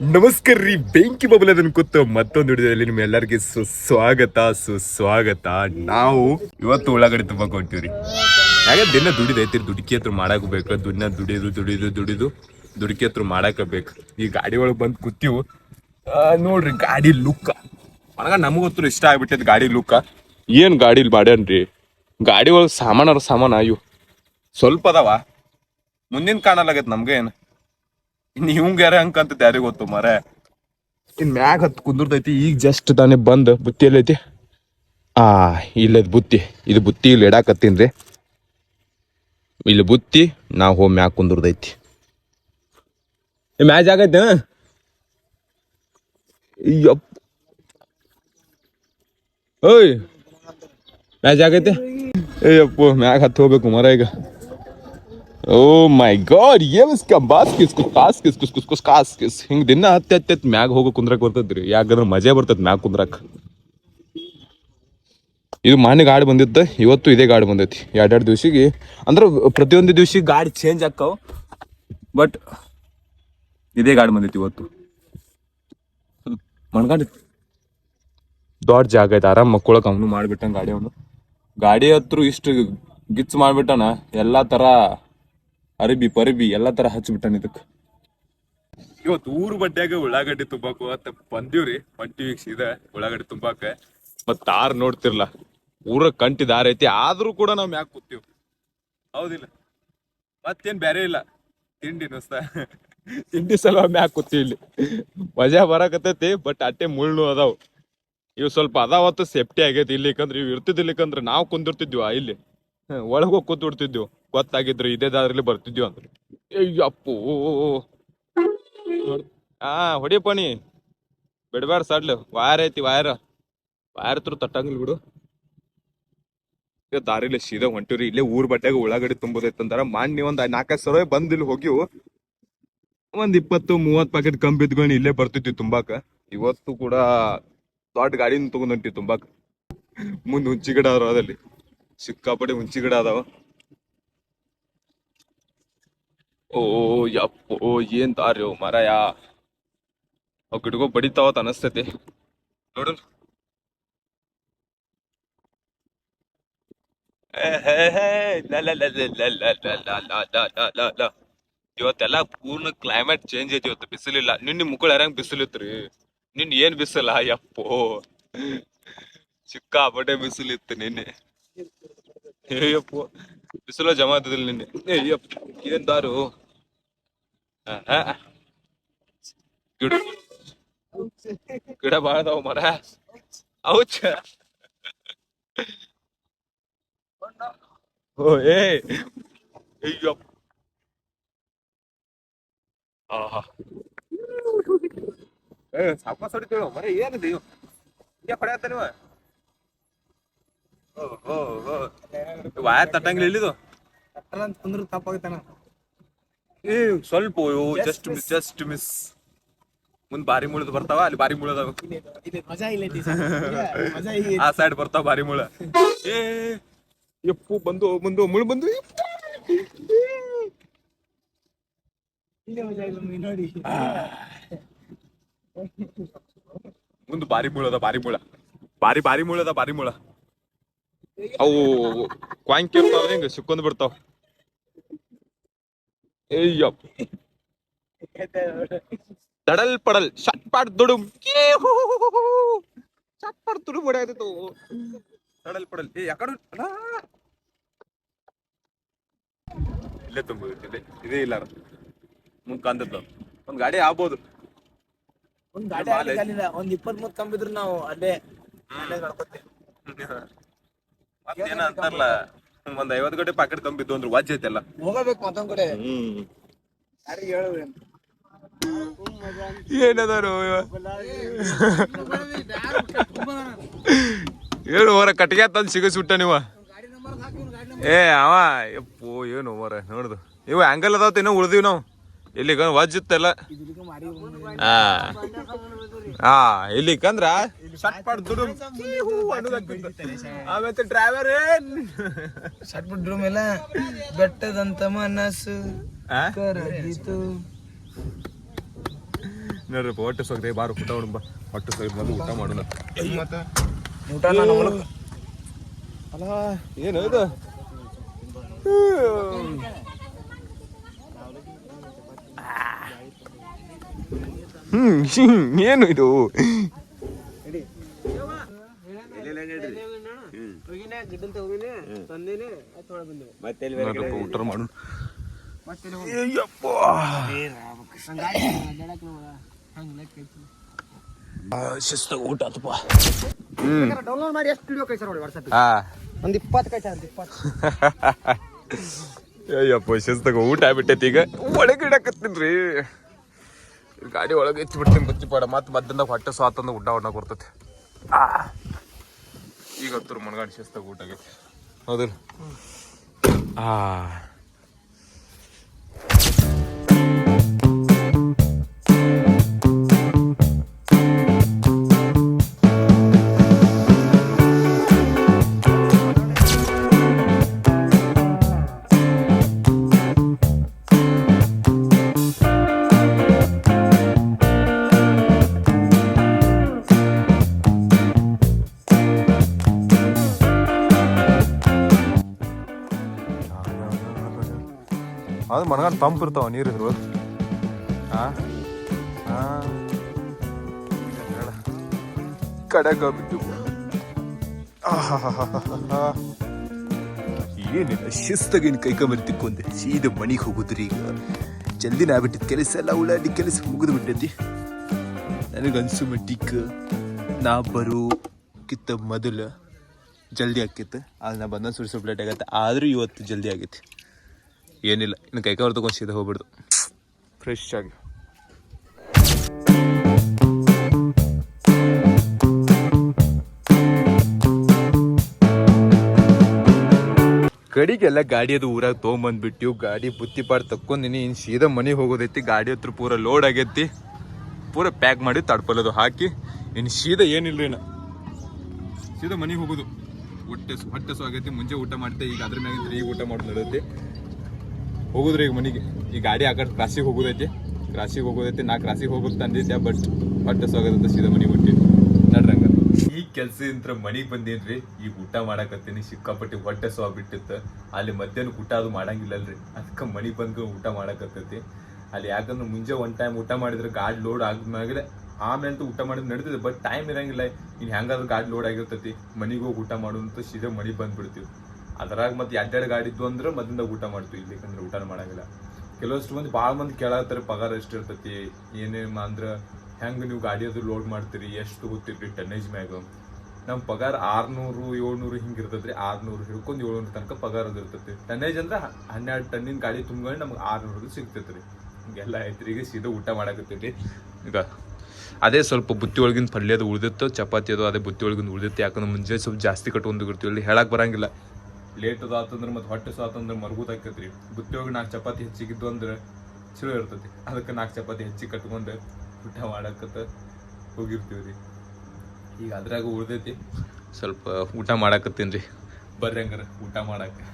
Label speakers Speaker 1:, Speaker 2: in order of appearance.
Speaker 1: ನಮಸ್ಕಾರ ರೀ, ಬೆಂಕಿ ಬಬಲ್ ಅದನ್ನು ಕೂತು ಮತ್ತೊಂದು ವಿಡಿಯೋದಲ್ಲಿ ನಿಮ್ ಎಲ್ಲರಿಗೆ ಸುಸ್ವಾಗತ ಸುಸ್ವಾಗತ. ನಾವು ಇವತ್ತು ಒಳಗಡೆ ತುಂಬಾ ಕೊಟ್ಟಿವ್ರಿ ಹಾಗೆ ದಿನ ದುಡಿದೈತಿ ದುಡುಕಿ ಹತ್ರ ಮಾಡಕ್ ಬೇಕು ದಿನ ದುಡಿದು ದುಡಿದು ದುಡಿದು, ದುಡುಕಿ ಹತ್ರ ಮಾಡಾಕ ಬೇಕು ಈ ಗಾಡಿ ಒಳಗೆ ಬಂದು ಕೂತೀವು. ನೋಡ್ರಿ, ಗಾಡಿ ಲುಕ್ ಒಣಗ ನಮಗಂತೂ ಇಷ್ಟ ಆಗ್ಬಿಟ್ಟೈತಿ ಗಾಡಿ ಲುಕ್ಕ ಏನ್ ಗಾಡಿ ಮಾಡ್ಯಾನ್ರಿ ಗಾಡಿ ಒಳಗೆ ಸಾಮಾನಾರ ಸಾಮಾನ, ಅಯ್ಯೋ. ಸ್ವಲ್ಪ ಅದಾವ. ಮುಂದಿನ ಕಾಣಲಾಗೈತೆ ನಮ್ಗೆ ಏನು ಇನ್ನು ಇವಂಗ್ಯಾರ ಅಂತ ಯಾರಿಗೆ ಗೊತ್ತು ಮರ ಇನ್ ಮ್ಯಾಗ ಹತ್ ಕುಂದಿರ್ತೈತಿ, ಈಗ ಜಸ್ಟ್ ತಾನೇ ಬಂದ್ ಬುತ್ತಿ ಎಲ್ಲೈತಿ. ಆ, ಇಲ್ಲದ ಬುತ್ತಿ, ಇದು ಬುತ್ತಿ ಇಲ್ಲಿ ಇಡಾಕತ್ತೀನ್ರಿ ಇಲ್ಲಿ ಬುತ್ತಿ ನಾ ಹೋಗಿ ಮ್ಯಾಗ ಕುಂದಿರ್ತೈತಿ. ಮ್ಯಾಚ್ ಆಗೈತೆ? ಓಯ್ ಮ್ಯಾಚ್ ಆಗೈತೆ? ಏಯಪ್ಪ ಮ್ಯಾಗ ಹತ್ತು ಹೋಗ್ಬೇಕು ಮರ ಈಗ. ಓ ಮೈ ಗಾಡ್ ಏವಸ್ಕ ಬಾಸ್ ಕಿಸ್ ಕುಸ್ ಕಾಸ್ ಕಿಸ್ ಕುಸ್ ಕುಸ್ ಕುಸ್ ಕಾಸ್ ಕಿಸ್ ಹಿಂಗ್ ದಿನ ಹತ್ತೆ ಹತ್ತೆ ಹತ್ತಿ ಮ್ಯಾಗ ಹೋಗೋ ಕುಂದ್ರಕ್ ಬರ್ತದ್ರಿ. ಯಾಕಂದ್ರೆ ಮಜಾ ಬರ್ತದ ಮ್ಯಾಗ ಕುಂದ್ರಕ್. ಇದು ಮಾನ್ಯ ಗಾಡಿ ಬಂದಿತ್ತು. ಇವತ್ತು ಇದೇ ಗಾಡಿ ಬಂದೈತಿ. ಎರಡೆರಡು ದಿವ್ಸಿಗೆ. ಅಂದ್ರೆ ಪ್ರತಿಯೊಂದು ದಿವ್ಸಿಗೆ ಗಾಡಿ ಚೇಂಜ್ ಆಕ್ಕಾವ ಬಟ್ ಇದೇ ಗಾಡಿ ಬಂದೈತಿ ಇವತ್ತು. ಮಣ್ಗಾಡಿ ದೊಡ್ಡ ಜಾಗ ಐತೆ. ಆರಾಮ್ ಮಕ್ಕಳಕ್ ಅವನು ಮಾಡ್ಬಿಟ್ಟಂಗ ಗಾಡಿ ಅವನು. ಗಾಡಿ ಹತ್ರ ಇಷ್ಟು ಗಿಚ್ ಮಾಡ್ಬಿಟ್ಟಾನ. ಎಲ್ಲಾ ತರ ಅರಿಬಿ ಪರಬಿ ಎಲ್ಲಾ ತರ ಹಚ್ಚಿಬಿಟ್ಟಾನ ಇದಕ್ ಇವತ್ತು ಊರು ಬಡ್ಡ್ಯಾಗ ಉಳ್ಳಾಗಡ್ಡಿ ತುಂಬಾಕು ಅಂತ ಮಂಟಿ ಹೊಂಟಿವಿ ಇದೆ ಉಳ್ಳಾಗಡ್ಡಿ ತುಂಬಾಕ. ಮತ್ ತಾರ್ ನೋಡ್ತಿರ್ಲ ಊರ ಕಂಟಿ ದಾರ ಐತಿ ಆದ್ರೂ ಕೂಡ ನಾವ್ ಮ್ಯಾಕ್ ಕೂತೀವಿ. ಹೌದಿಲ್ಲ. ಮತ್ತೇನ್ ಬ್ಯಾರೆ ಇಲ್ಲ. ತಿಂಡಿ ನುಸ್ತ ತಿಂಡಿ ಸಲ ಮ್ಯಾಕ್ ಕೂತೀವಿ ಇಲ್ಲಿ. ಮಜಾ ಬರಾಕತ್ತೈತಿ, ಬಟ್ ಅಟ್ಟೆ ಮುಳ್ಳು ಅದಾವ್. ಇವ್ ಸ್ವಲ್ಪ ಅದಾವತ್ತು ಸೇಫ್ಟಿ ಆಗೈತಿ ಇಲ್ಲಿಕಂದ್ರೆ, ಇವ್ ಇರ್ತಿದ್ದಿಲ್ಲಿಕಂದ್ರೆ ನಾವು ಕುಂದಿರ್ತಿದ್ವಿ ಇಲ್ಲಿ. ಒಳಗೆ ಹೋಗಿ ಕೂತ್ ಬಿಡ್ತಿದ್ವಿ ಗೊತ್ತಾಗಿದ್ರು ಇದೇ ದಾರಿಲಿ ಬರ್ತಿದ್ವಿ ಅಂದ್ರೆ ಅಯ್ಯಪ್ಪು. ಹಾ ಹೊಡಿ ಪಣಿ ಬಿಡ್ಬೇಡ ಸಡ್ಲು. ವಾಯರ್ ಐತಿ ವಾಯರ್ ವಾಯರ್ ತ್ರೂ ತಟ್ಟಂಗಿಲ್ಲ ಬಿಡು. ದಾರಿಲಿ ಸೀದಾ ಹೊಂಟಿವ್ರಿ. ಇಲ್ಲೇ ಊರ್ ಬಟ್ಟೆಗ ಉಳ್ಳಾಗಡ್ಡಿ ತುಂಬುದೈತಂದ್ರ ಮಾನ್ಯ ಒಂದ್ ನಾಲ್ಕೈದು ಸಾವಿರ ಇಲ್ಲಿ ಹೋಗಿವು ಒಂದ್ ಇಪ್ಪತ್ತು ಮೂವತ್ ಪ್ಯಾಕೆಟ್ ಕಂಬ ಬಿದ್ಕೊಂಡು ಇಲ್ಲೇ ಬರ್ತಿದ್ವಿ ತುಂಬಾಕ. ಇವತ್ತು ಕೂಡ ದೊಡ್ಡ ಗಾಡಿನ ತಗೊಂಡ್ ಹೊಂಟಿವಿ ತುಂಬಾಕ. ಮುಂದ್ ಹುಂಚಿ ಗಿಡ ಅದಾವ ಅದಲ್ಲಿ. ಸಿಕ್ಕಾಪಟ್ಟೆ ಹುಂಚಿ ಗಿಡ ಅದಾವ ಓ ಯಪ್ಪ ಓ ಏನ್ ದಾರಿ ಮರಯ ಅವ್ ಗಿಡಗೋ ಬಡಿತಾವತ್ ಅನಸ್ತೈತಿ ನೋಡು ಇವತ್ತೆಲ್ಲ ಪೂರ್ಣ ಕ್ಲೈಮೇಟ್ ಚೇಂಜ್ ಐತಿ ಇವತ್ತು ಬಿಸಿಲಿಲ್ಲ ನಿನ್ನ ಮುಕ್ಕಳ ಯಾರಂಗ್ ಬಿಸಿಲಿತ್ರಿ ನಿನ್ ಏನ್ ಬಿಸಿಲ ಯಪ್ಪೋ ಚಿಕ್ಕ ಬಟ್ಟೆ ಬಿಸಿಲಿತ್ತು ನಿನ್ನೆ ಅಯ್ಯಪ್ಪೋ ಬಿಸಿಲ ಜಮಾ ಆತದಿಲ್ಲ ನಿನ್ನೆ ಏಯಪ್ಪ ಏನ್ ದಾರು ಆಹಾ. ಗಿಡ ಗಿಡ ಬಾಳ ಅದಾವ ಮರ ಔಚ ಓ ಏ ಅಯ್ಯಪ್ಪ ಆಹಾ ಏ ಸಾಪಾಸ್ ಹೊಡಿತೀವಿ ಮರ ಏನಿದೆ ಇವು ಹಿಂಗೆ ಹೊಡ್ಯಾತ ನೀವು ಓ ಓ ಓ ವಾಯರ್ ತಟ್ಟಂಗಿಲ್ಲ ಇಲ್ಲಿದು?
Speaker 2: ಅಂತ ಕುಂದ್ರ ತಪ್ಪಾಗತ್ತಾನ
Speaker 1: ಏ ಸ್ವಲ್ಪ ಜಸ್ಟ್ ಮಿಸ್ ಜಸ್ಟ್ ಮಿಸ್ ಮುಂದ್ ಬಾರಿ ಮುಳದ್ ಬರ್ತಾವ ಅಲ್ಲಿ ಬಾರಿ ಮುಳದ ಅದಾವ.
Speaker 2: ಇದೆ ಮಜಾ ಇಲ್ಲ
Speaker 1: ಆ ಸೈಡ್ ಬರ್ತಾವ ಬಾರಿ ಮುಳ ಏ ಎಪ್ಪು ಬಂದು ಬಂದು ಮುಳು ಬಂದು. ಮುಂದ್ ಬಾರಿ ಮುಳದ ಬಾರಿ ಮುಳ ಬಾರಿ ಬಾರಿ ಮುಳದ ಬಾರಿ ಮುಳ ಅವು ಕ್ವಾಂಕಿ ಇರ್ತಾವ ಹಿಂಗ ಸಿಕ್ಕೊಂಡ್ ಬಿಡ್ತಾವ. ಏಯ್ಯಪ್ಪ ದಡಲ್ ಪಡಲ್ ಶಟ್ ಪಾಟ್ ದುಡು ಶಟ್ ಪಾಟ್ ದುಡುಮ್ ಹೊಡೆಯಾದಿತ್ತು ದಡಲ್ ಪಡಲ್. ಏ ಯಾಕಡೆ ಇಲ್ಲೇ ತುಂಬ ಇಲ್ಲೇ ಇದೇ ಇಲ್ಲ ಮುಂದ್ ಕಾಂದದ್ದು ಒಂದ್ ಗಾಡಿ ಆಗ್ಬೋದು.
Speaker 2: ಒಂದ್ ಗಾಡಿ ಒಂದ್ ಇಪ್ಪತ್ ಮೂವತ್ ಕಂಬಿದ್ರು ನಾವು ಅಲ್ಲೇ ಅಲ್ಲೇ ಮಾಡ್ಕೊತೇವೆ.
Speaker 1: ಮತ್ತೇನ ಅಂತಾರಲ್ಲ ಒಂದ್ ಐವತ್ ಗಂಟೆ ಪಾಕೆಟ್ ಕಮ್ಮಿ ಬಿದ್ದು ಅಂದ್ರೆ ವಾಜ್ ಐತೆಲ್ಲ.
Speaker 2: ಹೋಗಬೇಕು ಮತ್ತೊಂದ್ ಕಡೆ.
Speaker 1: ಹ್ಮ್.
Speaker 2: ಯಾರಿಗೆ ಹೇಳುವೇನು
Speaker 1: ಏನದಾರು ಏನು ಹೊರ ಕಟ್ಟಿಗೆ ತಂದು ಸಿಗಸ್ಬಿಟ್ಟ ನೀವ. ಏ ಅವ ಯಪ್ಪೋ ಏನು ಹೋರ ನೋಡ್ದು. ಇವ ಆಂಗಲ್ ಅದಾವ ಇನ್ನೂ ಉಳ್ದಿವ್ ನಾವು. ಇಲ್ಲಿಗ ವಜ್ಜಿತ್ತಲ್ಲ ಹಾ ಹಾ ಆಮೇಲೆ ಡ್ರೈವರ್ ಏನ್?
Speaker 2: ಸಟ್ಪಟ್ ಬೆಟ್ಟದಂತ ಮನಸ್ಸು
Speaker 1: ನೋಡ್ರಪ್ಪ ನೋಡ್ರಿ ಹೊಟ್ಟೆ ಸೊಗ್ದೆ ಬಾರು ಊಟ ಹೊಡುಂಬ ಹೊಟ್ಟೆ ಸೊಗ್ ಬಂದು ಊಟ
Speaker 3: ಮಾಡು
Speaker 2: ಊಟ ನಾನು
Speaker 1: ಅಲ್ಲ ಏನು ಇದು? ಹ್ಮ್ ಏನು ಇದು ಊಟ ಮಾಡು ಊಟ ಹ್ಮ್
Speaker 2: ಡೌನ್ಲೋಡ್ ಮಾಡಿ ಎಷ್ಟು ವಿಡಿಯೋ ಕಳ್ಸಾರ ನೋಡಿ ವಾಟ್ಸಪ್
Speaker 1: ಆ
Speaker 2: ಒಂದ್ ಇಪ್ಪತ್ತು ಕಳ್ಸಾರ ಒಂದ್ ಇಪ್ಪತ್ತು
Speaker 1: ಅಯ್ಯಪ್ಪ ಶಿಸ್ತಾಗ ಊಟ ಆಗ್ಬಿಟ್ಟೈತಿ ಈಗ ಒಳಗೆ ಇಡಕತ್ತೀನ್ರಿ ಗಾಡಿ ಒಳಗೆ ಎತ್ತಿ ಬಿಡ್ತೀನಿ ಬಚ್ಚಿ ಪಾಡ ಮತ್ತೆ ಮಧ್ಯಾಹ್ನದಾಗ ಹೊಟ್ಟೆ ಸ್ವಾತಂದ ಊಟ ಉಡ್ಡ ಬರ್ತೈತಿ ಈಗ ಹತ್ತರು ಮನಗಾಡಿ ಶಿಸ್ತಾಗ ಊಟ ಆಗೈತಿ. ಹೌದಿಲ್ಲ? ಆ. ಅದು ಮನಗಾಡ ತಂಪು ಇರ್ತಾವ ನೀರು ಇದ್ರು ಹಾಂ ಆ. ಕಡೆಗ ಆಹಾಹಾಹಾಹಾ. ಏನಿಲ್ಲ, ಶಿಸ್ತಾಗಿನ ಕೈಕೊಂಬರಿ ತಿಕ್ಕೊಂಡೆ ಸೀದ ಮನೆಗೆ ಹೋಗುದ್ರಿ ಈಗ. ಜಲ್ದಿನ ಆಗ್ಬಿಟ್ಟಿದ್ ಕೆಲಸ ಎಲ್ಲ ಉಳ್ಳಾಡಿ ಕೆಲಸ ಮುಗಿದು ಬಿಟ್ಟೈತಿ. ನನಗನ್ಸು ಮಟ್ಟಿಗೆ ನಾ ಬರೋ ಕಿತ್ತ ಮೊದಲು ಜಲ್ದಿ ಆಕಿತ್ತು ಅಲ್ಲಿ ನಾ ಬಂದ ಸ್ವಲ್ಪ ಲೇಟ್ ಆಗತ್ತೆ. ಆದರೂ ಇವತ್ತು ಜಲ್ದಿ ಆಗೈತಿ. ಏನಿಲ್ಲ. ಇನ್ನು ಕೈ ಕವರ್ ತಗೊಂಡು ಸೀದಾ ಹೋಗ್ಬಿಡ್ದು. ಫ್ರೆಶ್ ಆಗಿ. ಕಡಿಗೆಲ್ಲ ಗಾಡಿ ಅದು ಊರಾಗ ತೊಗೊಂಬಂದ್ಬಿಟ್ಟು ಗಾಡಿ ಬುತ್ತಿ ಪಾಡ್ ತಕ್ಕೊಂಡಿನಿ ಇನ್ನು ಸೀದಾ ಮನೆಗೆ ಹೋಗೋದೈತಿ. ಗಾಡಿ ಹತ್ರ ಪೂರ ಲೋಡ್ ಆಗೈತಿ. ಪೂರ ಪ್ಯಾಕ್ ಮಾಡಿ ತಡ್ಪಲದು ಹಾಕಿ ಇನ್ನು ಸೀದಾ ಏನಿಲ್ಲ ಇನ್ನು. ಸೀದಾ ಮನೆಗೆ ಹೋಗೋದು. ಹೊಟ್ಟೆ ಹೊಟ್ಟೆ ಸು ಆಗೈತಿ. ಮುಂಚೆ ಊಟ ಮಾಡ್ತೆ. ಈಗ ಅದ್ರ ಮ್ಯಾಗಿಂದ್ರೆ ಈಗ ಊಟ ಮಾಡೋದು ನಡೆಯುತ್ತೆ ಹೋಗುದ್ರಿ ಈಗ ಮನೆಗೆ? ಈ ಗಾಡಿ ಆ ಕಡೆ ಕ್ರಾಸಿಗೆ ಹೋಗೋದೈತಿ. ಕ್ರಾಸಿಗೆ ಹೋಗೋದೈತಿ. ನಾ ಕ್ರಾಸಿಗೆ ಹೋಗೋದು ತಂದಿದ್ದೆ ಬಟ್ ಹೊಟ್ಟೆ ಸ್ವಾಗತ ಸೀದಾ ಮನೆಗೆ ಹೊಂಟಿ ನಡ್ರಂಗ ಈ ಕೆಲ್ಸದಿಂದ ಮನೆಗೆ ಬಂದೇನ್ರಿ, ಈಗ ಊಟ ಮಾಡಾಕತ್ತೀನಿ, ಸಿಕ್ಕಾಪಟ್ಟಿ ಹೊಟ್ಟೆ ಸ್ವಾ ಬಿಟ್ಟಿತ್ತು ಅಲ್ಲಿ ಮಧ್ಯಾಹ್ನ ಊಟ ಅದು ಮಾಡಂಗಿಲ್ಲಲ್ರಿ. ಅದಕ್ಕೆ ಮನೆಗೆ ಬಂದು ಊಟ ಮಾಡಾಕತ್ತೈತಿ. ಅಲ್ಲಿ ಯಾಕಂದ್ರೆ ಮುಂಜೆ ಒನ್ ಟೈಮ್ ಊಟ ಮಾಡಿದ್ರೆ ಗಾಡಿ ಲೋಡ್ ಆದ್ಮೇಲೆ ಆಮೇಲೆ ಅಂತೂ ಊಟ ಮಾಡಿದ್ರೆ ನಡೀತದೆ ಬಟ್ ಟೈಮ್ ಇರಂಗಿಲ್ಲ. ಇನ್ನು ಹೆಂಗಾದ್ರೂ ಗಾಡಿ ಲೋಡ್ ಆಗಿರ್ತೈತಿ, ಮನೆಗೆ ಹೋಗಿ ಊಟ ಮಾಡು ಅಂತ ಸೀದಾ ಮನೆಗೆ ಬಂದ್ಬಿಡ್ತೀವಿ. ಅದ್ರಾಗ ಮತ್ತೆ ಎರಡು ಗಾಡಿ ಇದ್ವು ಅಂದ್ರೆ ಮೊದಲಿಂದ ಊಟ ಮಾಡ್ತೀವಿ. ಇಲ್ಲಿ ಯಾಕಂದ್ರೆ ಊಟ ಮಾಡಂಗಿಲ್ಲ. ಕೆಲವಷ್ಟು ಮಂದಿ ಭಾಳ ಮಂದಿ ಕೇಳತ್ತಾರೆ, ಪಗಾರ ಎಷ್ಟು ಇರ್ತೈತಿ? ಏನೇನು ಅಂದ್ರೆ ಹೆಂಗೆ ನೀವು ಗಾಡಿ ಅದು ಲೋಡ್ ಮಾಡ್ತೀರಿ? ಎಷ್ಟು ತಗೋತೀರಿ ಟನ್ನೇಜ್ ಮ್ಯಾಗ? ನಮ್ಮ ಪಗಾರ ಆರ್ನೂರು, ಏಳ್ನೂರು ಹಿಂಗೆ ಇರ್ತೈತ್ರಿ. ಆರ್ನೂರು ಹಿಡ್ಕೊಂಡು ಏಳ್ನೂರು ತನಕ ಪಗಾರ ಅದು ಇರ್ತೈತಿ. ಟನ್ನೇಜ್ ಅಂದ್ರೆ ಹನ್ನೆರಡು ಟನ್ನಿನ ಗಾಡಿ ತುಂಬ್ಕೊಂಡು ನಮ್ಗೆ ಆರ್ನೂರು ಸಿಗ್ತೈತ್ರಿ. ಹಿಂಗೆಲ್ಲ ಐತ್ರಿ ಈಗ ಸೀದಾ ಊಟ ಮಾಡಾಕತ್ತೈತಿ ಈಗ ಅದೇ ಸ್ವಲ್ಪ ಬುತ್ತಿ ಒಳಗಿನ ಪಲ್ಯ ಅದು ಉಳಿದಿತ್ತು, ಚಪಾತಿ ಅದು ಅದೇ ಬುತ್ತಿ ಒಳಗಿನ ಉಳಿದಿತ್ತು. ಯಾಕಂದ್ರೆ ಮುಂಜಾನೆ ಸ್ವಲ್ಪ ಜಾಸ್ತಿ ಕಟ್ಕೊಂಡಿರ್ತೀವಿ ಇಲ್ಲಿ ಹೇಳಕ್ ಬರಂಗಿಲ್ಲ. ಲೇಟ್ ಅದ ಆತಂದ್ರೆ ಮತ್ತೆ ಹೊಟ್ಟೆ ಸಾತಂದ್ರೆ ಆತಂದ್ರೆ ಮರ್ಗೂತ್ ಆಕೈತ್ರಿ ಬುತ್ತಿ ಒಳಗೆ ನಾಲ್ಕು ಚಪಾತಿ ಹೆಚ್ಚಿಗಿದ್ದು ಅಂದ್ರೆ ಚಲೋ ಇರ್ತೈತಿ. ಅದಕ್ಕೆ ನಾಲ್ಕು ಚಪಾತಿ ಹೆಚ್ಚಿಗೆ ಕಟ್ಕೊಂಡು ಊಟ ಮಾಡಕತ್ತ ಹೋಗಿರ್ತೀವಿ ರೀ ಈಗ ಅದ್ರಾಗ ಉಳ್ದೈತಿ. ಸ್ವಲ್ಪ ಊಟ ಮಾಡಾಕತ್ತೀನಿ ರೀ. ಬರ್ರಿ ಹಂಗಾರೆ ಊಟ ಮಾಡಕ್ಕೆ